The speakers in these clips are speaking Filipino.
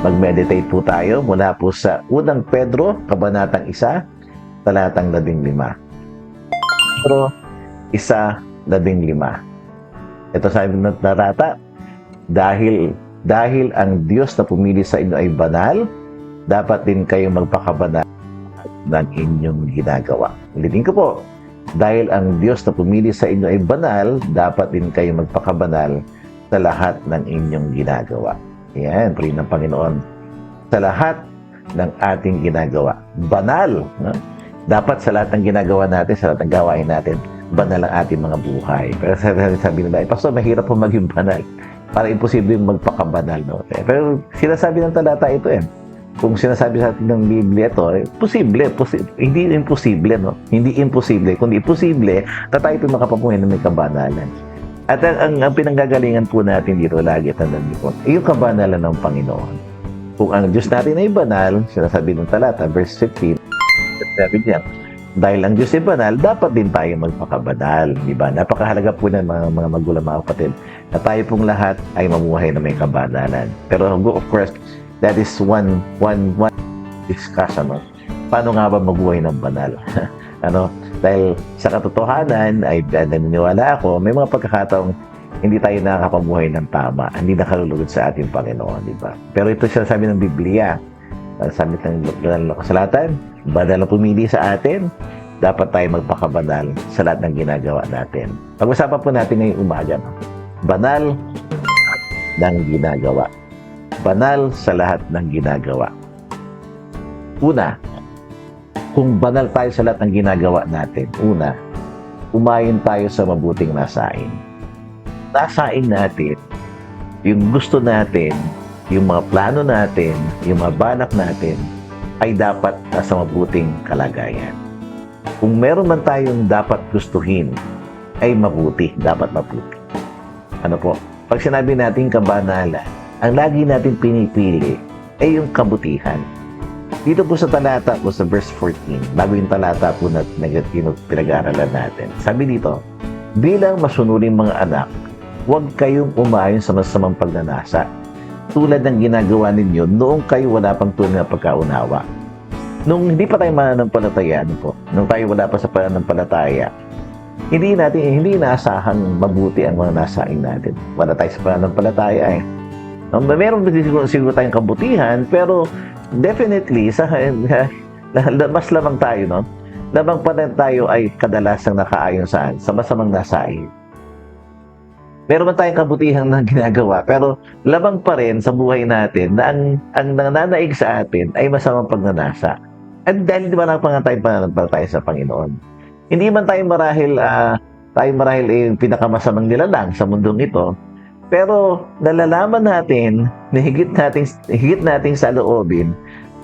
Mag-meditate po tayo mula po sa unang Pedro, kabanatang isa, talatang labing lima. Pedro, isa, labing lima. Ito sabi ng narata, dahil dahil ang Diyos na pumili sa inyo ay banal, dapat din kayo magpakabanal ng inyong ginagawa. Ulitin ko po, dahil ang Diyos na pumili sa inyo ay banal, dapat din kayo magpakabanal sa lahat ng inyong ginagawa. Yan, puri ng Panginoon. Sa lahat ng ating ginagawa. Banal. No? Dapat sa lahat ng ginagawa natin, sa lahat ng gawain natin, banal ang ating mga buhay. Pero sabi, sabi nila, eh, Pastor, mahirap po maging banal. Para imposible yung magpakabanal. No? Pero sinasabi ng talata ito eh. Kung sinasabi sa atin ng Biblia ito, eh, posible, posi- hindi imposible, no? Hindi imposible, kundi posible na tayo ito makapamuhay na may kabanalan. At ang, ang, ang pinanggagalingan po natin dito lagi, tandaan niyo po, yung kabanalan ng Panginoon. Kung ang Diyos natin ay banal, sinasabi ng talata, verse 15, sabi niya, dahil ang Diyos ay banal, dapat din tayo magpakabanal. Di ba? Napakahalaga po ng mga, mga magulang, mga kapatid, na tayo pong lahat ay mamuhay na may kabanalan. Pero of course, that is one, one, one discussion. No? Paano nga ba mabuhay ng banal? ano? Dahil sa katotohanan, ay naniniwala ako, may mga pagkakataong hindi tayo nakakapamuhay ng tama, hindi nakalulugod sa ating Panginoon, di ba? Pero ito siya sabi ng Biblia, uh, sabi ng ng kasalatan, banal na pumili sa atin, dapat tayo magpakabanal sa lahat ng ginagawa natin. Pag-usapan po natin ngayong umaga, banal ng ginagawa. Banal sa lahat ng ginagawa. Una, kung banal tayo sa lahat ng ginagawa natin, una, umayon tayo sa mabuting nasain. Nasain natin yung gusto natin, yung mga plano natin, yung mga banak natin, ay dapat nasa mabuting kalagayan. Kung meron man tayong dapat gustuhin, ay mabuti, dapat mabuti. Ano po? Pag sinabi natin kabanalan, ang lagi natin pinipili ay yung kabutihan. Dito po sa talata po sa verse 14, bago yung talata po na pinag-aaralan natin. Sabi dito, bilang masunuring mga anak, huwag kayong umayon sa masamang pagnanasa tulad ng ginagawa ninyo noong kayo wala pang tunay na pagkaunawa. Nung hindi pa tayo mananampalataya, ano po, nung tayo wala pa sa pananampalataya, hindi natin, hindi inaasahang mabuti ang mga nasaing natin. Wala tayo sa pananampalataya eh. Meron siguro, siguro tayong kabutihan, pero definitely, sa, mas lamang tayo, no? Lamang pa rin tayo ay kadalasang nakaayon saan? Sa masamang nasaing. Meron man tayong kabutihan na ginagawa, pero lamang pa rin sa buhay natin na ang, ang nananaig sa atin ay masamang pagnanasa. At dahil di ba nakapangantay pananampalataya sa Panginoon, hindi man tayo marahil, ah, tayo marahil ay pinakamasamang nilalang sa mundong ito, pero nalalaman natin na higit nating, higit nating sa loobin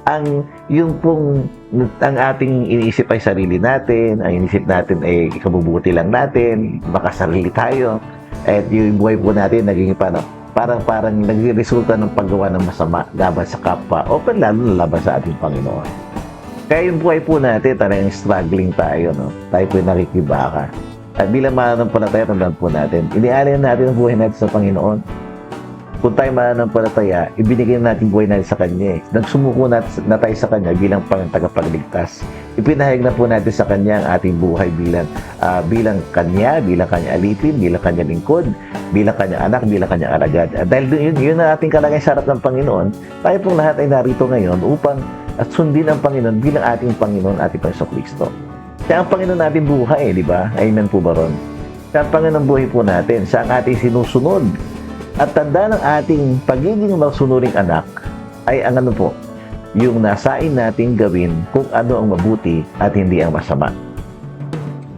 ang yung pong ang ating iniisip ay sarili natin, ang iniisip natin ay ikabubuti lang natin, baka sarili tayo, at yung buhay po natin naging parang parang naging resulta ng paggawa ng masama laban sa kapwa o lalo na laban sa ating Panginoon. Kaya yung buhay po natin, talagang struggling tayo, no? Tayo po nakikibaka. At bilang mananampalataya, tandaan po natin, inialin natin ang buhay natin sa Panginoon. Kung tayo mananampalataya, ibinigay natin buhay natin sa Kanya. Eh. Nagsumuko na, na tayo sa Kanya bilang pang tagapagligtas. Ipinahayag na po natin sa Kanya ang ating buhay bilang ah, bilang Kanya, bilang Kanya alipin, bilang Kanya lingkod, bilang Kanya anak, bilang Kanya alagad. At dahil yun, yun ang ating kalagay sa harap ng Panginoon, tayo pong lahat ay narito ngayon upang at sundin ang Panginoon bilang ating Panginoon, ating Panginoon Kristo. Siya ang Panginoon natin buhay, di ba? Amen po ba ron? Siya ang Panginoon buhay po natin. Siya ang ating sinusunod. At tanda ng ating pagiging masunuring anak ay ang ano po, yung nasain nating gawin kung ano ang mabuti at hindi ang masama.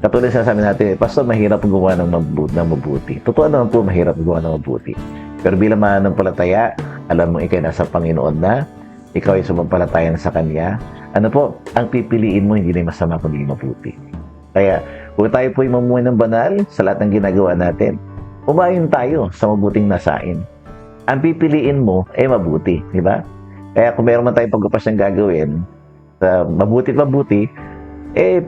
Katulad sa sabi natin, Pastor, mahirap gumawa ng mabuti, ng mabuti. Totoo naman po, mahirap gumawa ng mabuti. Pero bilang mananampalataya, alam mo ikay nasa Panginoon na, ikaw ay sumampalataya na sa Kanya, ano po, ang pipiliin mo hindi na masama kundi mabuti. Kaya, kung tayo po ay mamuhay ng banal sa lahat ng ginagawa natin, umayon tayo sa mabuting nasain. Ang pipiliin mo ay mabuti, di ba? Kaya kung meron man tayong pagkapas ng gagawin, sa mabuti at mabuti, eh,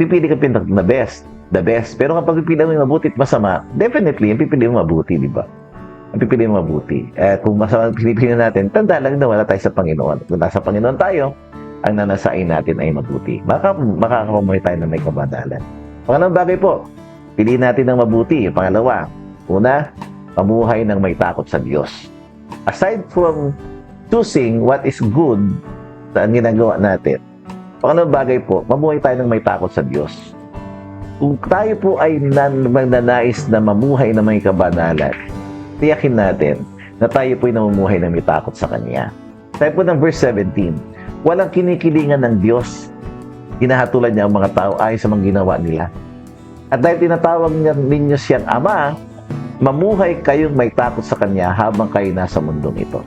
pipili ka pinag na best, the best. Pero kapag pipili mo yung mabuti at masama, definitely, yung pipili mo mabuti, di ba? ang pipiliin mabuti. Eh, kung masama ang pipiliin natin, tanda lang na wala tayo sa Panginoon. Kung nasa Panginoon tayo, ang nanasain natin ay mabuti. Maka, makakamuhay tayo na may kabanalan. Pangalawang bagay po, piliin natin ng mabuti. Pangalawa, una, pamuhay ng may takot sa Diyos. Aside from choosing what is good sa ginagawa natin, pangalawang bagay po, mamuhay tayo ng may takot sa Diyos. Kung tayo po ay nan magnanais na mamuhay ng may kabanalan, tiyakin natin na tayo po ay namumuhay ng may takot sa Kanya. Tayo po ng verse 17, walang kinikilingan ng Diyos. Hinahatulan niya ang mga tao ayon sa mga ginawa nila. At dahil tinatawag niya ninyo siyang Ama, mamuhay kayong may takot sa Kanya habang kayo nasa mundong ito.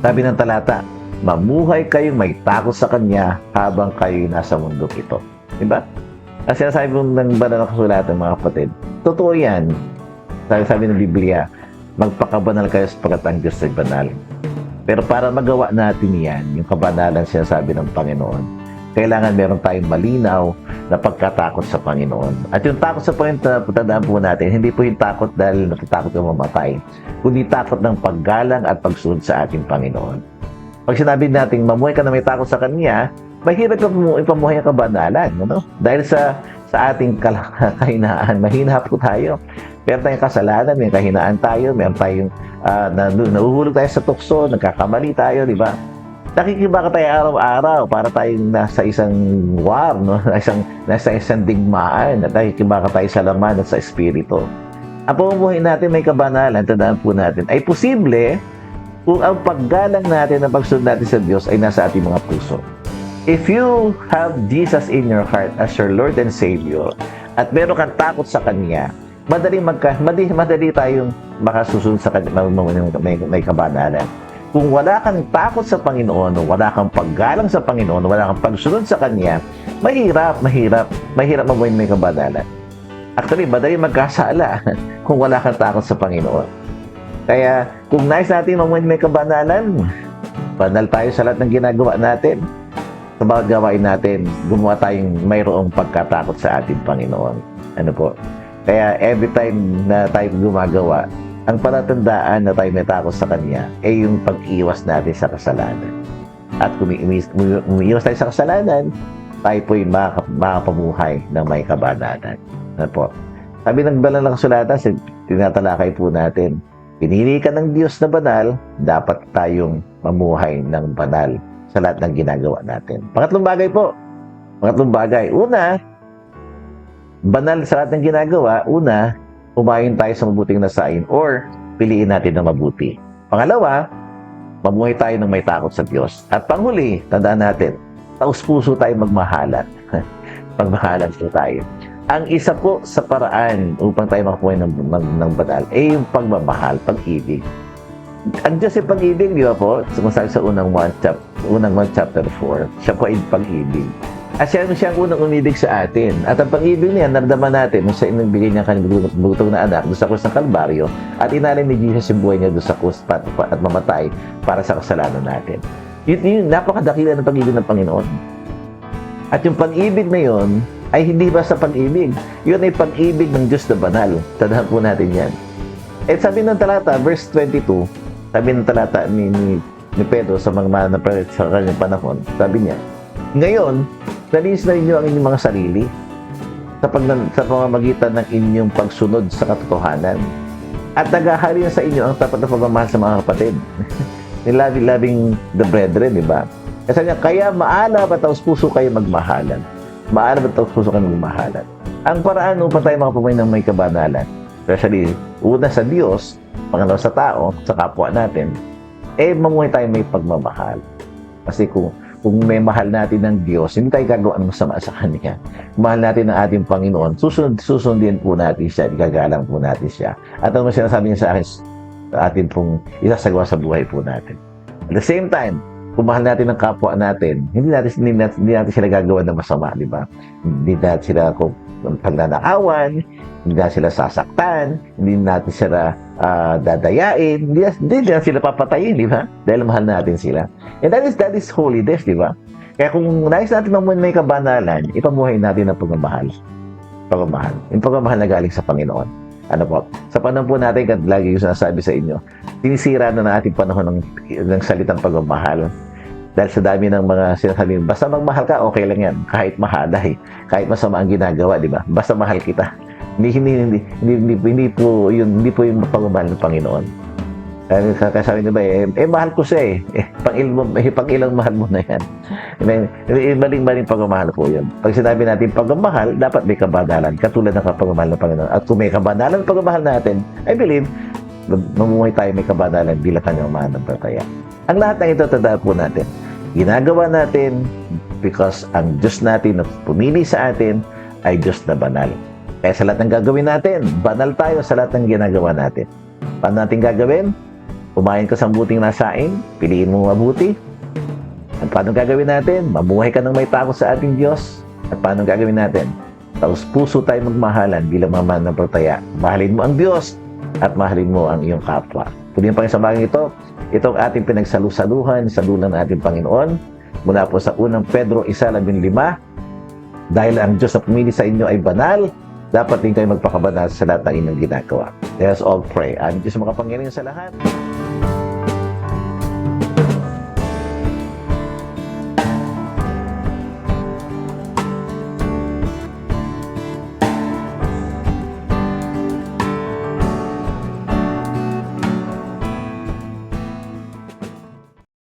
Sabi ng talata, mamuhay kayong may takot sa Kanya habang kayo nasa mundong ito. Diba? Ang sinasabi ng banal na kasulatan, mga kapatid, totoo yan. Sabi, sabi ng Biblia, magpakabanal kayo sapagkat ang Diyos ay banal. Pero para magawa natin yan, yung kabanalan sinasabi ng Panginoon, kailangan meron tayong malinaw na pagkatakot sa Panginoon. At yung takot sa Panginoon, tandaan po natin, hindi po yung takot dahil natatakot ka mamatay, kundi takot ng paggalang at pagsunod sa ating Panginoon. Pag sinabi natin, mamuhay ka na may takot sa Kanya, mahirap pamu- ipamuhay ang kabanalan. Ano? Dahil sa sa ating kahinaan, mahina po tayo. Meron tayong kasalanan, may kahinaan tayo, meron tayong uh, na, nahuhulog tayo sa tukso, nagkakamali tayo, di ba? Nakikibaka tayo araw-araw para tayong nasa isang war, no? Isang, nasa isang digmaan, at nakikibaka tayo sa laman at sa espiritu. Ang pamumuhay natin may kabanalan, tandaan po natin, ay posible kung ang paggalang natin at pagsunod natin sa Diyos ay nasa ating mga puso. If you have Jesus in your heart as your Lord and Savior at meron kang takot sa Kanya, madali magka, madali, madali tayong makasusunod sa Kanya, may, may kabanalan. Kung wala kang takot sa Panginoon, wala kang paggalang sa Panginoon, wala kang pagsunod sa Kanya, mahirap, mahirap, mahirap mabuhay may kabanalan. Actually, madali magkasala kung wala kang takot sa Panginoon. Kaya, kung nais natin mamuhay may kabanalan, banal tayo sa lahat ng ginagawa natin. Sa bawat gawain natin, gumawa tayong mayroong pagkatakot sa ating Panginoon. Ano po? Kaya every time na tayo gumagawa, ang palatandaan na tayo may takot sa Kanya ay yung pag-iwas natin sa kasalanan. At kung umiiwas, tayo sa kasalanan, tayo po'y makap- makapamuhay ng may kabananan. Ano po? Sabi ng banal na kasulatan, tinatalakay po natin, pinili ka ng Diyos na banal, dapat tayong mamuhay ng banal sa lahat ng ginagawa natin. Pangatlong bagay po. Pangatlong bagay. Una, banal sa lahat ng ginagawa. Una, umayon tayo sa mabuting nasain or piliin natin na mabuti. Pangalawa, mamuhay tayo ng may takot sa Diyos. At panghuli, tandaan natin, taus-puso tayo magmahalan. magmahalan po tayo. Ang isa po sa paraan upang tayo makapuhay ng, ng, ng banal ay yung pagmamahal, pag-ibig. Ang Diyos ay pag-ibig, di ba po? Sumasabi sa unang 1 chap unang 1 chapter 4, siya po ay pag-ibig. At siya, ang unang umibig sa atin. At ang pag-ibig niya, naramdaman natin nung siya inagbigay niya kanyang butong na anak doon sa krus ng Kalbaryo at inalay ni Jesus yung buhay niya doon sa krus pat, at mamatay para sa kasalanan natin. Yun, yun napakadakila ng pag-ibig ng Panginoon. At yung pag-ibig na yun ay hindi basta pag-ibig. Yun ay pag-ibig ng Diyos na banal. Tandaan po natin yan. At sabi ng talata, verse 22, sabi ng talata ni, ni, ni Pedro sa mga mana sa kanyang panahon, sabi niya, Ngayon, nalinis na ninyo ang inyong mga sarili sa, pag, sa pamamagitan ng inyong pagsunod sa katotohanan. At naghahari na sa inyo ang tapat na pagmamahal sa mga kapatid. Nilabi loving the brethren, di ba? Kasi niya, kaya maala ba taos puso kayo magmahalan? Maala ba taos puso kayo magmahalan? Ang paraan upang tayo makapamay ng may kabanalan, especially una sa Diyos, pangalawa sa tao, sa kapwa natin, eh mamuhay tayo may pagmamahal. Kasi kung kung may mahal natin ng Diyos, hindi tayo gagawa ng masama sa Kanya. Mahal natin ng ating Panginoon, susunod, susundin po natin siya, gagalang po natin siya. At ano sinasabi niya sa akin, atin pong isasagawa sa buhay po natin. At the same time, kung natin ang kapwa natin, hindi natin, hindi natin, hindi natin sila gagawa ng masama, di ba? Hindi natin sila kung pagnanakawan, hindi natin sila sasaktan, hindi natin sila uh, dadayain, hindi, hindi natin sila papatayin, di ba? Dahil mahal natin sila. And that is, that is holiness, di ba? Kaya kung nais natin mamuhay may kabanalan, ipamuhay natin ang pagmamahal. Pagmamahal. Yung pagmamahal na galing sa Panginoon. Ano po? Sa panahon po natin, kad lagi ko sinasabi sa inyo, sinisira na ng ating panahon ng, ng salitang pagmamahal. Dahil sa dami ng mga sinasabi, basta magmahal ka, okay lang yan. Kahit mahalay, kahit masama ang ginagawa, di ba? Basta mahal kita. Hindi, hindi, hindi, hindi, hindi, hindi po yun, hindi po yung pagmamahal ng Panginoon. Kaya sabi niya ba, eh, eh, mahal ko siya eh. eh pang, ilang, eh, pang ilang mahal mo na yan. Eh, eh, Maling-maling pagmamahal po yun. Pag sinabi natin pagmamahal, dapat may kabanalan. Katulad ng pagmamahal ng Panginoon. At kung may kabanalan ng pagmamahal natin, I believe, mamumuhay tayo may kabanalan bilang kanyang mananampalataya. Ang lahat ng ito, tandaan po natin. Ginagawa natin because ang Diyos natin na pumili sa atin ay Diyos na banal. Kaya sa lahat ng gagawin natin, banal tayo sa lahat ng ginagawa natin. Paano natin gagawin? Kumain ka sa buting nasain, piliin mo mabuti. At paano gagawin natin? Mamuhay ka ng may takot sa ating Diyos. At paano gagawin natin? Tapos puso tayo magmahalan bilang mga mananampalataya. Mahalin mo ang Diyos at mahalin mo ang iyong kapwa. Kung yung pangisamagang ito, ito ang ating pinagsalusaluhan sa dulang ng ating Panginoon mula po sa unang Pedro 1.15 dahil ang Diyos na pumili sa inyo ay banal, dapat din kayo magpakabanal sa lahat ng inyong ginagawa. Let all pray. Ang Diyos makapangyarihan sa lahat.